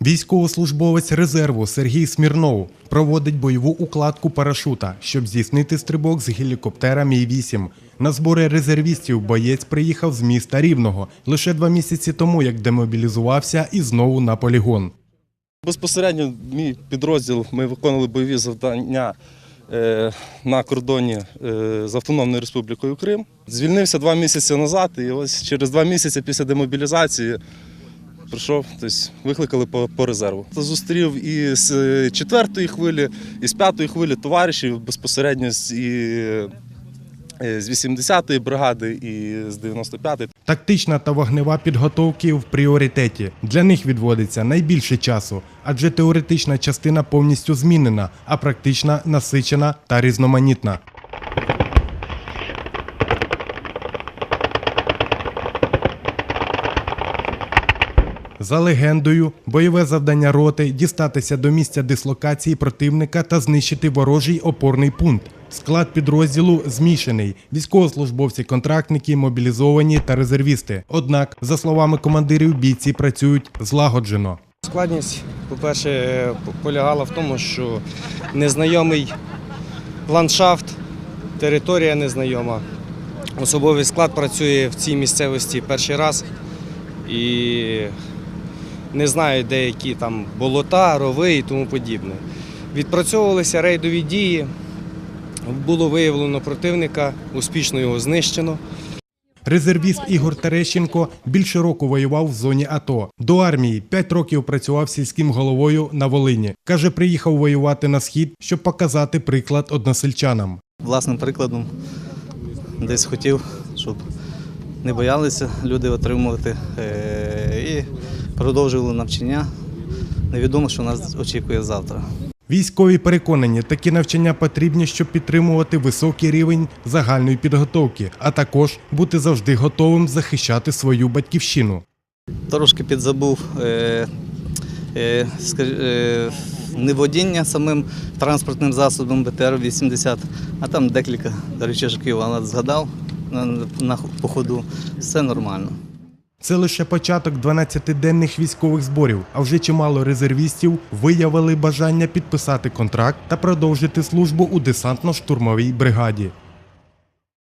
Військовослужбовець резерву Сергій Смірнов проводить бойову укладку парашута, щоб здійснити стрибок з гелікоптера Мі-8. На збори резервістів боєць приїхав з міста Рівного лише два місяці тому, як демобілізувався і знову на полігон. Безпосередньо мій підрозділ ми виконували бойові завдання е, на кордоні е, з Автономною Республікою Крим. Звільнився два місяці назад, і ось через два місяці після демобілізації прийшов, тобто викликали по, по резерву. Зустрів і з е, четвертої хвилі, і з п'ятої хвилі товаришів безпосередньо з, і, е, з 80-ї бригади, і з 95-ї. Тактична та вогнева підготовки в пріоритеті. Для них відводиться найбільше часу, адже теоретична частина повністю змінена, а практична насичена та різноманітна. За легендою, бойове завдання роти дістатися до місця дислокації противника та знищити ворожий опорний пункт. Склад підрозділу змішаний: військовослужбовці, контрактники, мобілізовані та резервісти. Однак, за словами командирів, бійці працюють злагоджено. Складність, по-перше, полягала в тому, що незнайомий ландшафт, територія незнайома. Особовий склад працює в цій місцевості перший раз і не знаю деякі там болота, рови і тому подібне. Відпрацьовувалися рейдові дії, було виявлено противника, успішно його знищено. Резервіст Ігор Терещенко більше року воював в зоні АТО. До армії 5 років працював сільським головою на Волині. Каже, приїхав воювати на схід, щоб показати приклад односельчанам. власним прикладом десь хотів, щоб не боялися люди отримувати е, і продовжували навчання. Невідомо, що нас очікує завтра. Військові переконані, такі навчання потрібні, щоб підтримувати високий рівень загальної підготовки, а також бути завжди готовим захищати свою батьківщину. Трошки підзабув е, е, е, не водіння самим транспортним засобом БТР-80, а там декілька речашків, але згадав на, на походу. Все нормально. Це лише початок 12-денних військових зборів, а вже чимало резервістів виявили бажання підписати контракт та продовжити службу у десантно-штурмовій бригаді.